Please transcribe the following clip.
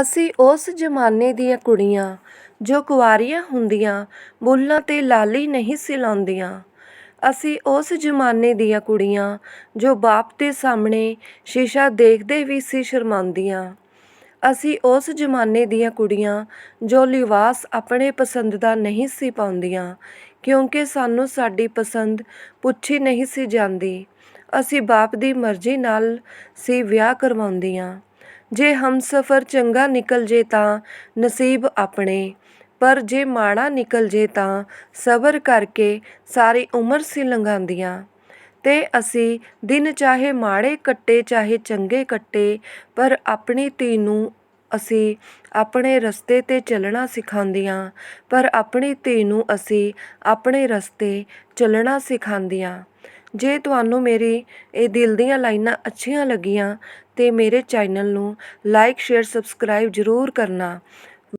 ਅਸੀਂ ਉਸ ਜ਼ਮਾਨੇ ਦੀਆਂ ਕੁੜੀਆਂ ਜੋ ਕੁਆਰੀਆਂ ਹੁੰਦੀਆਂ ਬੁੱਲ੍ਹਾਂ 'ਤੇ ਲਾਲੀ ਨਹੀਂ ਸੀ ਲਾਉਂਦੀਆਂ ਅਸੀਂ ਉਸ ਜ਼ਮਾਨੇ ਦੀਆਂ ਕੁੜੀਆਂ ਜੋ ਬਾਪ ਦੇ ਸਾਹਮਣੇ ਸ਼ੀਸ਼ਾ ਦੇਖਦੇ ਵੀ ਸੀ ਸ਼ਰਮਾਉਂਦੀਆਂ। ਅਸੀਂ ਉਸ ਜ਼ਮਾਨੇ ਦੀਆਂ ਕੁੜੀਆਂ ਜੋ ਲਿਵਾਸ ਆਪਣੇ ਪਸੰਦ ਦਾ ਨਹੀਂ ਸੀ ਪਾਉਂਦੀਆਂ, ਕਿਉਂਕਿ ਸਾਨੂੰ ਸਾਡੀ ਪਸੰਦ ਪੁੱਛੀ ਨਹੀਂ ਸੀ ਜਾਂਦੀ। ਅਸੀਂ ਬਾਪ ਦੀ ਮਰਜ਼ੀ ਨਾਲ ਸੀ ਵਿਆਹ ਕਰਵਾਉਂਦੀਆਂ। ਜੇ ਹਮਸਫ਼ਰ ਚੰਗਾ ਨਿਕਲ ਜੇ ਤਾਂ ਨਸੀਬ ਆਪਣੇ। ਪਰ ਜੇ ਮਾੜਾ ਨਿਕਲ ਜੇ ਤਾਂ ਸਬਰ ਕਰਕੇ ਸਾਰੀ ਉਮਰ ਸੀ ਲੰਘਾਉਂਦੀਆਂ। ਤੇ ਅਸੀਂ ਦਿਨ ਚਾਹੇ ਮਾੜੇ ਕੱਟੇ, ਚਾਹੇ ਚੰਗੇ ਕੱਟੇ, ਪਰ ਆਪਣੀ ਧੀ ਨੂੰ ਅਸੀਂ ਆਪਣੇ ਰਸਤੇ 'ਤੇ ਚੱਲਣਾ ਸਿਖਾਉਂਦੀਆਂ। ਪਰ ਆਪਣੀ ਧੀ ਨੂੰ ਅਸੀਂ ਆਪਣੇ ਰਸਤੇ ਚੱਲਣਾ ਸਿਖਾਉਂਦੀਆਂ। ਜੇ ਤੁਹਾਨੂੰ ਮੇਰੀ ਇਹ ਦਿਲ ਦੀਆਂ ਲਾਈਨਾਂ ਅੱਛੀਆਂ ਲੱਗੀਆਂ, ਤੇ ਮੇਰੇ ਚੈਨਲ ਨੂੰ ਲਾਈਕ ਸ਼ੇਅਰ ਸਬਸਕ੍ਰਾਈਬ ਜ਼ਰੂਰ ਕਰਨਾ।